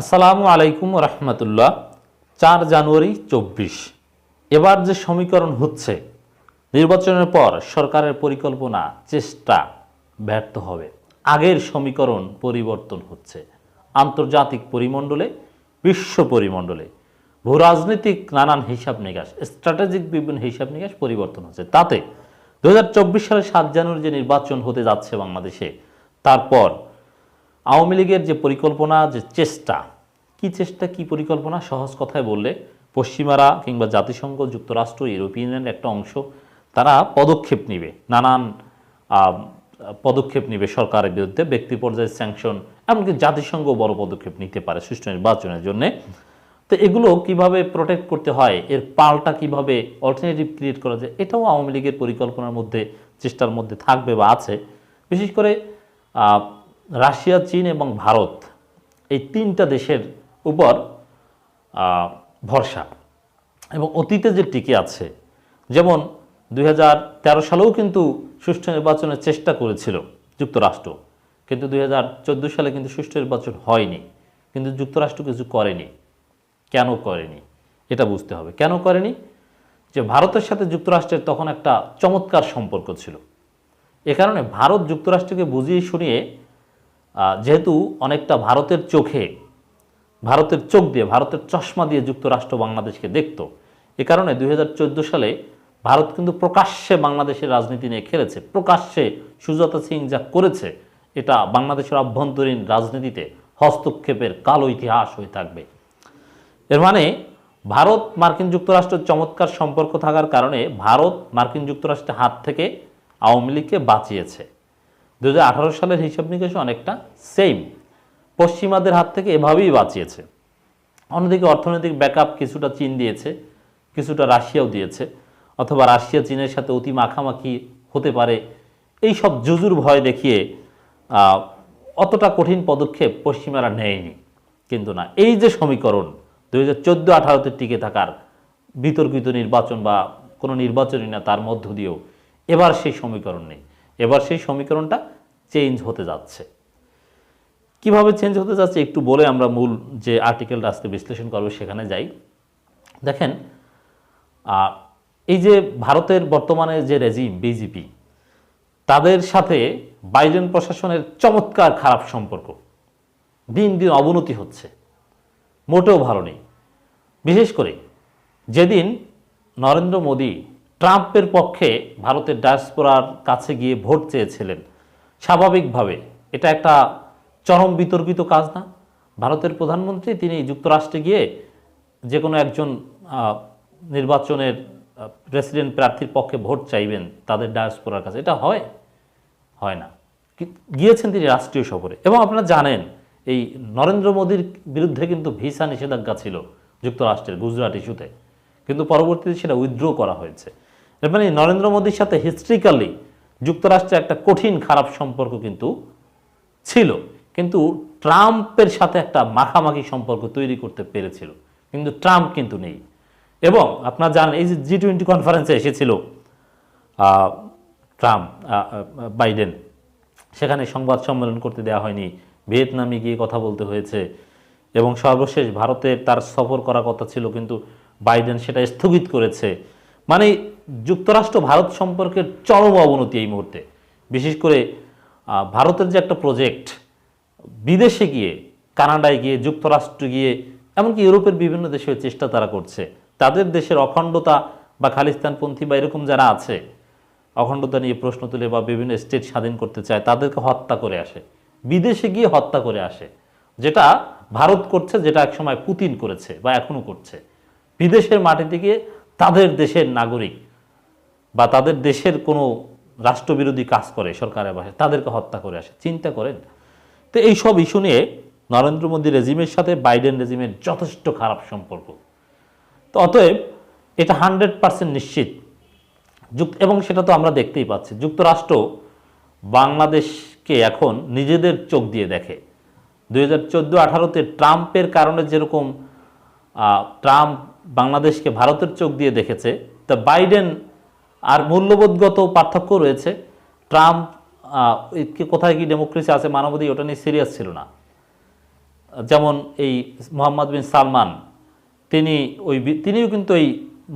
আসসালামু আলাইকুম রহমতুল্লাহ, চার জানুয়ারি চব্বিশ। এবার যে সমীকরণ হচ্ছে, নির্বাচনের পর সরকারের পরিকল্পনা, চেষ্টা ব্যর্থ হবে। আগের সমীকরণ পরিবর্তন হচ্ছে। আন্তর্জাতিক পরিমণ্ডলে, বিশ্ব পরিমণ্ডলে ভূরাজনৈতিক নানান হিসাব নিকাশ স্ট্র্যাটেজিক বিভিন্ন হিসাব নিকাশ পরিবর্তন হচ্ছে। তাতে দু হাজার চব্বিশ সালের সাত জানুয়ারি যে নির্বাচন হতে যাচ্ছে বাংলাদেশে, তারপর আওয়ামী লীগের যে পরিকল্পনা, যে চেষ্টা, কি চেষ্টা, কি পরিকল্পনা? সহজ কথায় বললে, পশ্চিমারা কিংবা জাতিসংঘ, যুক্তরাষ্ট্র ইউরোপিয়ানের একটা অংশ, তারা পদক্ষেপ নিবে, নানান পদক্ষেপ নিবে সরকারের বিরুদ্ধে, ব্যক্তি পর্যায়ে স্যাংশন এমনকি জাতিসংঘ বড় পদক্ষেপ নিতে পারে সুষ্ঠু নির্বাচনের জন্যে। তো এগুলো কীভাবে প্রোটেক্ট করতে হয়, এর পাল্টা কীভাবে অল্টারনেটিভ ক্রিয়েট করা যায়, এটাও আওয়ামী লীগের পরিকল্পনার মধ্যে, চেষ্টার মধ্যে থাকবে বা আছে। বিশেষ করে রাশিয়া, চীন এবং ভারত এই তিনটা দেশের উপর ভরসা এবং অতীতে যে টিকে আছে। যেমন দুই হাজার তেরো সালেও কিন্তু সুষ্ঠু নির্বাচনের চেষ্টা করেছিল যুক্তরাষ্ট্র। কিন্তু দুই হাজার চোদ্দ সালে কিন্তু সুষ্ঠু নির্বাচন হয়নি। কিন্তু যুক্তরাষ্ট্র কিছু করেনি। কেন করেনি? এটা বুঝতে হবে। কেন করেনি? যে ভারতের সাথে যুক্তরাষ্ট্রের তখন একটা চমৎকার সম্পর্ক ছিল। এ কারণে ভারত যুক্তরাষ্ট্রকে বুঝিয়ে শুনিয়ে যেহেতু অনেকটা ভারতের চোখে, ভারতের চোখ দিয়ে, ভারতের চশমা দিয়ে যুক্তরাষ্ট্র বাংলাদেশকে দেখত, এ কারণে দুই হাজার চোদ্দ সালে ভারত কিন্তু প্রকাশ্যে বাংলাদেশের রাজনীতি নিয়ে খেলেছে। প্রকাশ্যে সুজাতা সিং যা করেছে, এটা বাংলাদেশের অভ্যন্তরীণ রাজনীতিতে হস্তক্ষেপের কালো ইতিহাস হয়ে থাকবে। এর মানে ভারত মার্কিন যুক্তরাষ্ট্রের চমৎকার সম্পর্ক থাকার কারণে ভারত মার্কিন যুক্তরাষ্ট্রের হাত থেকে আওয়ামী লীগকে বাঁচিয়েছে। দু হাজার আঠারো সালের হিসাব নিকাশ অনেকটা সেম পশ্চিমাদের হাত থেকে এভাবেই বাঁচিয়েছে। অন্যদিকে অর্থনৈতিক ব্যাকআপ কিছুটা চীন দিয়েছে, কিছুটা রাশিয়াও দিয়েছে, অথবা রাশিয়া, চীনের সাথে অতি মাখামাখি হতে পারে। এই সব জুজুর ভয় দেখিয়ে অতটা কঠিন পদক্ষেপ পশ্চিমারা নেয়নি। কিন্তু না, এই যে সমীকরণ দুই হাজার চোদ্দ আঠারোতে টিকে থাকার বিতর্কিত নির্বাচন বা কোনো নির্বাচনই না তার মধ্য দিয়েও, এবার সেই সমীকরণ নেই। এবার সেই সমীকরণটা চেঞ্জ হতে যাচ্ছে। কীভাবে চেঞ্জ হতে যাচ্ছে একটু বলে আমরা মূল যে আর্টিকেলটা আজকে বিশ্লেষণ করব সেখানে যাই। দেখেন এই যে ভারতের বর্তমানে যে রেজিম বিজেপি তাদের সাথে বাইডেন প্রশাসনের চমৎকার খারাপ সম্পর্ক। দিন দিন অবনতি হচ্ছে। মোটেও ভালো নেই। বিশেষ করে যেদিন নরেন্দ্র মোদী ট্রাম্পের পক্ষে ভারতের ডায়াসপোরার কাছে গিয়ে ভোট চেয়েছিলেন স্বাভাবিকভাবে। এটা একটা চরম বিতর্কিত কাজ না। ভারতের প্রধানমন্ত্রী তিনি যুক্তরাষ্ট্রে গিয়ে যে কোনো একজন নির্বাচনের প্রেসিডেন্ট প্রার্থীর পক্ষে ভোট চাইবেন তাদের ডায়াসপোরার কাছে। এটা হয় হয় না। গিয়েছেন তিনি রাষ্ট্রীয় সফরে। এবং আপনারা জানেন, এই নরেন্দ্র মোদীর বিরুদ্ধে কিন্তু ভিসা নিষেধাজ্ঞা ছিল যুক্তরাষ্ট্রের গুজরাট ইস্যুতে। কিন্তু পরবর্তীতে সেটা উইথড্র করা হয়েছে। মানে নরেন্দ্র মোদীর সাথে হিস্ট্রিক্যালি যুক্তরাষ্ট্রের একটা কঠিন খারাপ সম্পর্ক কিন্তু ছিল। কিন্তু ট্রাম্পের সাথে একটা মাখামাখি সম্পর্ক তৈরি করতে পেরেছিল। কিন্তু ট্রাম্প কিন্তু নেই। এবং আপনারা জানেন, এই যে জি টোয়েন্টি কনফারেন্সে এসেছিল ট্রাম্প বাইডেন। সেখানে সংবাদ সম্মেলন করতে দেওয়া হয়নি। ভিয়েতনামে গিয়ে কথা বলতে হয়েছে। এবং সর্বশেষ ভারতে তার সফর করার কথা ছিল, কিন্তু বাইডেন সেটা স্থগিত করেছে। মানে যুক্তরাষ্ট্র ভারত সম্পর্কের চরম অবনতি এই মুহূর্তে। বিশেষ করে ভারতের যে একটা প্রজেক্ট বিদেশে গিয়ে, কানাডায় গিয়ে, যুক্তরাষ্ট্রে গিয়ে, এমনকি ইউরোপের বিভিন্ন দেশের চেষ্টা তারা করছে। তাদের দেশের অখণ্ডতা বা খালিস্তানপন্থী বা এরকম যারা আছে, অখণ্ডতা নিয়ে প্রশ্ন তুলে বা বিভিন্ন স্টেট স্বাধীন করতে চায়, তাদেরকে হত্যা করে আসে। বিদেশে গিয়ে হত্যা করে আসে, যেটা ভারত করছে, যেটা একসময় পুতিন করেছে বা এখনও করছে। বিদেশের মাটিতে গিয়ে তাদের দেশের নাগরিক বা তাদের দেশের কোনো রাষ্ট্রবিরোধী কাজ করে সরকারের বাসায় তাদেরকে হত্যা করে আসে। চিন্তা করেন। তো এই সব ইস্যু নিয়ে নরেন্দ্র মোদী রেজিমের সাথে, বাইডেন রেজিমের যথেষ্ট খারাপ সম্পর্ক। তো অতএব এটা হান্ড্রেড পার্সেন্ট নিশ্চিত। যুক্ত এবং সেটা তো আমরা দেখতেই পাচ্ছি, যুক্তরাষ্ট্র বাংলাদেশকে এখন নিজেদের চোখ দিয়ে দেখে। দুই হাজার চোদ্দ আঠারোতে ট্রাম্পের কারণে যেরকম ট্রাম্প বাংলাদেশকে ভারতের চোখ দিয়ে দেখেছে, তা বাইডেন আর মূল্যবোধগত পার্থক্য রয়েছে। ট্রাম্প কোথায় কি ডেমোক্রেসি আছে মানবাধিক ওটা নিয়ে সিরিয়াস ছিল না। যেমন এই মোহাম্মদ বিন সালমান, তিনি ওই তিনিও কিন্তু এই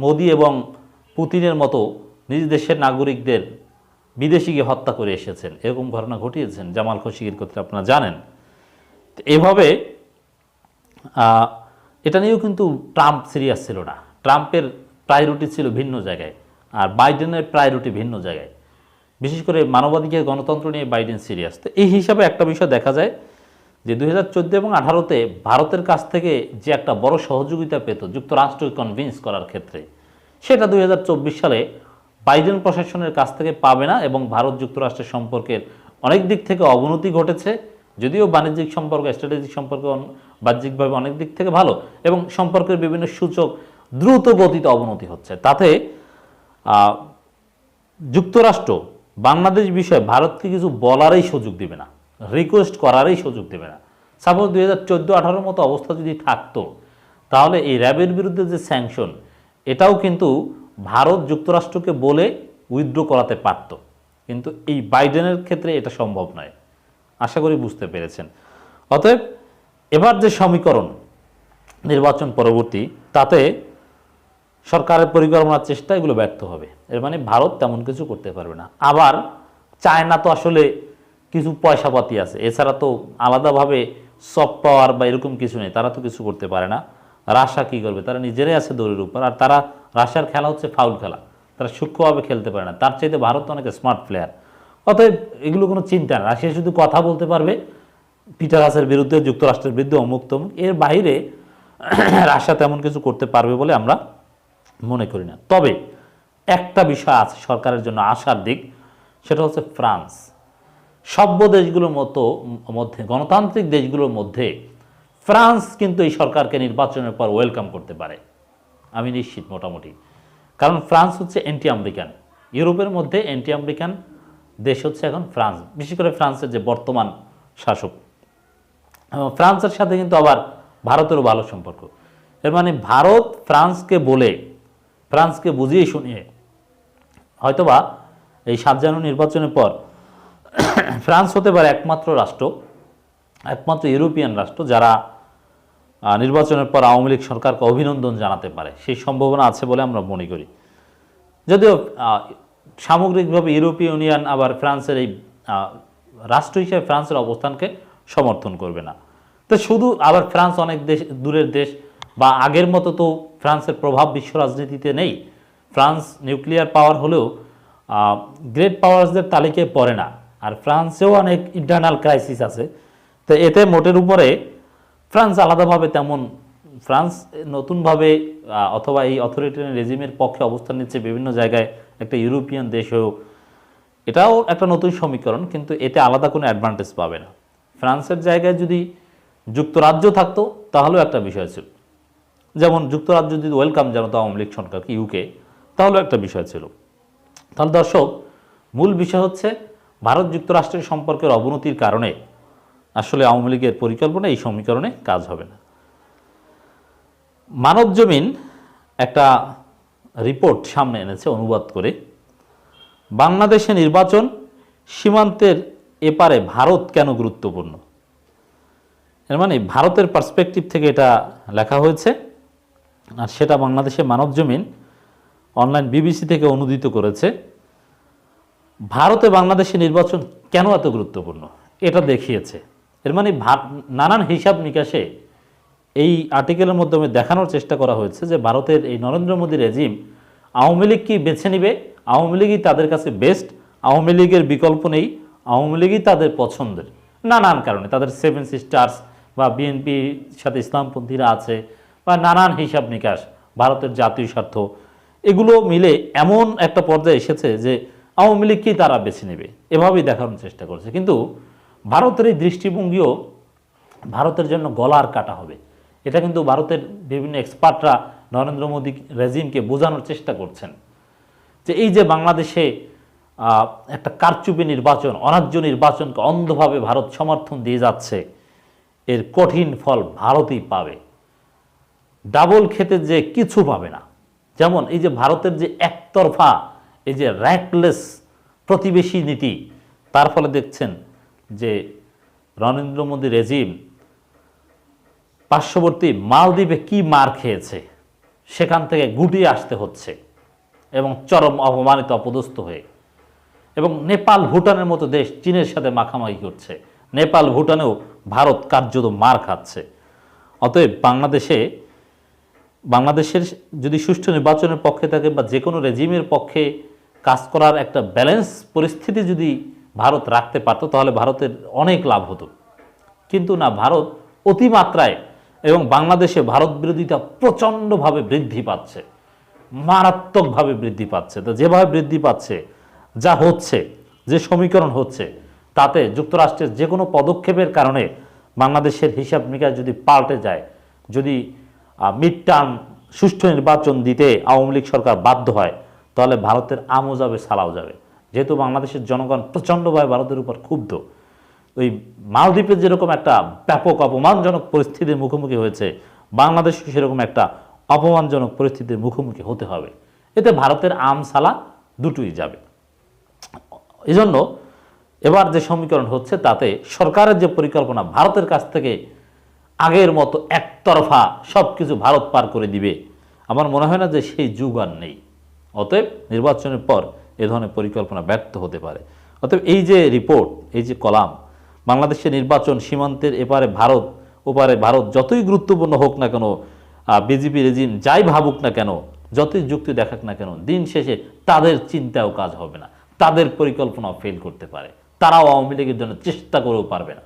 মোদি এবং পুতিনের মতো নিজ দেশের নাগরিকদের বিদেশি গিয়ে হত্যা করে এসেছেন। এরকম ঘটনা ঘটিয়েছেন জামাল খোশিগির কথা আপনারা জানেন। এভাবে এটা নিয়েও কিন্তু ট্রাম্প সিরিয়াস ছিল না। ট্রাম্পের প্রায়োরিটি ছিল ভিন্ন জায়গায়। আর বাইডেনের প্রায়োরিটি ভিন্ন জায়গায়। বিশেষ করে মানবাধিকার গণতন্ত্র নিয়ে বাইডেন সিরিয়াস। তো এই হিসাবে একটা বিষয় দেখা যায় যে দুই হাজার চোদ্দ এবং আঠারোতে ভারতের কাছ থেকে যে একটা বড় সহযোগিতা পেত যুক্তরাষ্ট্রকে কনভিন্স করার ক্ষেত্রে, সেটা দুই সালে বাইডেন প্রশাসনের কাছ থেকে পাবে না এবং ভারত যুক্তরাষ্ট্রের সম্পর্কের অনেক দিক থেকে অবনতি ঘটেছে, যদিও বাণিজ্যিক সম্পর্ক স্ট্র্যাটেজিক সম্পর্ক বাহ্যিকভাবে অনেক দিক থেকে ভালো এবং সম্পর্কের বিভিন্ন সূচক দ্রুত গতিতে অবনতি হচ্ছে। তাতে যুক্তরাষ্ট্র বাংলাদেশ বিষয়ে ভারতকে কিছু বলারই সুযোগ দেবে না রিকোয়েস্ট করারই সুযোগ দেবে না। সাপোজ দুই হাজার চোদ্দ আঠারোর মতো অবস্থা যদি থাকতো, তাহলে এই র্যাবের বিরুদ্ধে যে স্যাংশন এটাও কিন্তু ভারত যুক্তরাষ্ট্রকে বলে উইথড্র করাতে পারত। কিন্তু এই বাইডেনের ক্ষেত্রে এটা সম্ভব নয়। আশা করি বুঝতে পেরেছেন। অতএব, এবার যে সমীকরণ, নির্বাচন পরবর্তী, তাতে সরকারের পরিকল্পনার চেষ্টা এগুলো ব্যর্থ হবে। এর মানে ভারত তেমন কিছু করতে পারবে না। আবার চায়না তো আসলে কিছু পয়সাপাতি আছে। এছাড়া তো আলাদাভাবে সফট পাওয়ার বা এরকম কিছু নেই। তারা তো কিছু করতে পারে না। রাশা কি করবে? তারা নিজেরাই আছে দৌড়ের উপর। আর তারা রাশার খেলা হচ্ছে ফাউল খেলা। তারা সূক্ষ্মভাবে খেলতে পারে না। তার চাইতে ভারত তো অনেক স্মার্ট প্লেয়ার অতএব এগুলো কোনো চিন্তা না। রাশিয়া শুধু কথা বলতে পারবে। পিটার হাসের বিরুদ্ধে, যুক্তরাষ্ট্রের বিরুদ্ধে অমুক তমুক এর বাইরে রাশিয়া তেমন কিছু করতে পারবে বলে আমরা মনে করি না। তবে একটা বিষয় আছে সরকারের জন্য আশার দিক, সেটা হচ্ছে ফ্রান্স। সভ্য দেশগুলোর মতো, মধ্যে, গণতান্ত্রিক দেশগুলোর মধ্যে ফ্রান্স কিন্তু এই সরকারকে নির্বাচনের পর ওয়েলকাম করতে পারে। আমি নিশ্চিত মোটামুটি। কারণ ফ্রান্স হচ্ছে অ্যান্টি আমেরিকান ইউরোপের মধ্যে অ্যান্টি আমেরিকান দেশ হচ্ছে এখন ফ্রান্স। বিশেষ করে ফ্রান্সের যে বর্তমান শাসক। ফ্রান্সের সাথে কিন্তু আবার ভারতেরও ভালো সম্পর্ক। এর মানে ভারত ফ্রান্সকে বলে ফ্রান্সকে বুঝিয়ে শুনিয়ে, হয়তোবা এই সাত জানুয়ারি নির্বাচনের পর ফ্রান্স হতে পারে একমাত্র রাষ্ট্র, একমাত্র ইউরোপিয়ান রাষ্ট্র যারা নির্বাচনের পর আওয়ামী লীগ সরকারকে অভিনন্দন জানাতে পারে। সেই সম্ভাবনা আছে বলে আমরা মনে করি। যদিও সামগ্রিকভাবে ইউরোপীয় ইউনিয়ন আবার ফ্রান্সের এই রাষ্ট্র হিসেবে ফ্রান্সের অবস্থানকে সমর্থন করবে না। তো শুধু আবার ফ্রান্স অনেক দেশ, দূরের দেশ বা আগের মতো তো ফ্রান্সের প্রভাব বিশ্ব রাজনীতিতে নেই। ফ্রান্স নিউক্লিয়ার পাওয়ার হলেও গ্রেট পাওয়ার্সদের তালিকায় পড়ে না। আর ফ্রান্সেও অনেক ইন্টারনাল ক্রাইসিস আছে। তো এতে মোটের উপরে ফ্রান্স আলাদাভাবে তেমন, ফ্রান্স নতুনভাবে অথবা এই অথরিটেরিয়ান রেজিমের পক্ষে অবস্থান নিচ্ছে বিভিন্ন জায়গায় একটা ইউরোপিয়ান দেশ হয়েও। এটাও একটা নতুন সমীকরণ, কিন্তু এতে আলাদা কোনো অ্যাডভান্টেজ পাবে না। ফ্রান্সের জায়গায় যদি যুক্তরাজ্য থাকতো, তাহলেও একটা বিষয় ছিল। যেমন যুক্তরাজ্য যদি ওয়েলকাম জানাতো আওয়ামী লীগ সরকারকে ইউকে তাহলেও একটা বিষয় ছিল। তাহলে দর্শক, মূল বিষয় হচ্ছে ভারত যুক্তরাষ্ট্রের সম্পর্কের অবনতির কারণে আসলে আওয়ামী লীগের পরিকল্পনা এই সমীকরণে কাজ হবে না। মানব জমিন একটা রিপোর্ট সামনে এনেছে অনুবাদ করে। বাংলাদেশে নির্বাচন সীমান্তের এপারে ভারত কেন গুরুত্বপূর্ণ? এর মানে ভারতের পার্সপেক্টিভ থেকে এটা লেখা হয়েছে। আর সেটা বাংলাদেশে মানব জমিন অনলাইন বিবিসি থেকে অনুদিত করেছে। ভারতে বাংলাদেশে নির্বাচন কেন এত গুরুত্বপূর্ণ? এটা দেখিয়েছে। এর মানে নানান হিসাব নিকাশে এই আর্টিকেলের মাধ্যমে দেখানোর চেষ্টা করা হয়েছে যে ভারতের এই নরেন্দ্র মোদী রেজিম আওয়ামী লীগ কি বেছে নিবে? আওয়ামী লীগই তাদের কাছে বেস্ট আওয়ামী লীগের বিকল্প নেই, আওয়ামী লীগই তাদের পছন্দের। নানান কারণে তাদের সেভেন সিস্টার্স বা বিএনপির সাথে ইসলামপন্থীরা আছে বা নানান হিসাব নিকাশ, ভারতের জাতীয় স্বার্থ, এগুলো মিলে এমন একটা পর্যায়ে এসেছে যে আওয়ামী লীগকেই তারা বেছে নেবে? এভাবেই দেখানোর চেষ্টা করছে। কিন্তু ভারতের এই দৃষ্টিভঙ্গিও ভারতের জন্য গলার কাটা হবে। এটা কিন্তু ভারতের বিভিন্ন এক্সপার্টরা নরেন্দ্র মোদী রেজিমকে বোঝানোর চেষ্টা করছেন যে এই যে বাংলাদেশে একটা কারচুপি নির্বাচন, অনার্য নির্বাচনকে অন্ধভাবে ভারত সমর্থন দিয়ে যাচ্ছে, এর কঠিন ফল ভারতই পাবে। ডাবল খেতে যে কিছু পাবে না। যেমন এই যে ভারতের যে একতরফা, এই যে র্যাকলেস প্রতিবেশী নীতি, তার ফলে দেখছেন যে নরেন্দ্র মোদী রেজিম পার্শ্ববর্তী মালদ্বীপে কি মার খেয়েছে, সেখান থেকে গুটিয়ে আসতে হচ্ছে এবং চরম অপমানিত অপদস্থ হয়ে। এবং নেপাল ভুটানের মতো দেশ চীনের সাথে মাখামাখি করছে। নেপাল ভুটানেও ভারত কার্যত মার খাচ্ছে। অতএব বাংলাদেশে বাংলাদেশের যদি সুষ্ঠু নির্বাচনের পক্ষে থাকে বা যে কোনো রেজিমের পক্ষে কাজ করার একটা ব্যালেন্স পরিস্থিতি যদি ভারত রাখতে পারতো, তাহলে ভারতের অনেক লাভ হতো। কিন্তু না, ভারত অতিমাত্রায় এবং বাংলাদেশে ভারত বিরোধিতা প্রচণ্ডভাবে বৃদ্ধি পাচ্ছে, মারাত্মকভাবে বৃদ্ধি পাচ্ছে। তো যেভাবে বৃদ্ধি পাচ্ছে, যা হচ্ছে, যে সমীকরণ হচ্ছে, তাতে যুক্তরাষ্ট্রের যে কোনো পদক্ষেপের কারণে বাংলাদেশের হিসাব নিকাশ যদি পাল্টে যায়, যদি মিড টার্ম সুষ্ঠু নির্বাচন দিতে আওয়ামী লীগ সরকার বাধ্য হয়, তাহলে ভারতের আমও যাবে, সালাও যাবে। যেহেতু বাংলাদেশের জনগণ প্রচণ্ডভাবে ভারতের উপর ক্ষুব্ধ, ওই মালদ্বীপের যেরকম একটা ব্যাপক অপমানজনক পরিস্থিতির মুখোমুখি হয়েছে, বাংলাদেশ সেরকম একটা অপমানজনক পরিস্থিতির মুখোমুখি হতে হবে। এতে ভারতের আম, সালা দুটোই যাবে। এজন্য এবার যে সমীকরণ হচ্ছে, তাতে সরকারের যে পরিকল্পনা, ভারতের কাছ থেকে আগের মতো একতরফা সব কিছু ভারত পার করে দিবে। আমার মনে হয় না যে সেই যুগ আর নেই। অতএব নির্বাচনের পর এ ধরনের পরিকল্পনা ব্যর্থ হতে পারে। অতএব এই যে রিপোর্ট এই যে কলাম, বাংলাদেশের নির্বাচন সীমান্তের এপারে ভারত, ওপারে ভারত যতই গুরুত্বপূর্ণ হোক না কেন বিজেপি রেজিম যাই ভাবুক না কেন, যতই যুক্তি দেখাক না কেন, দিন শেষে তাদের চিন্তাও কাজ হবে না। তাদের পরিকল্পনা ফেল করতে পারে। তারাও আওয়ামী লীগের জন্য চেষ্টা করেও পারবে না।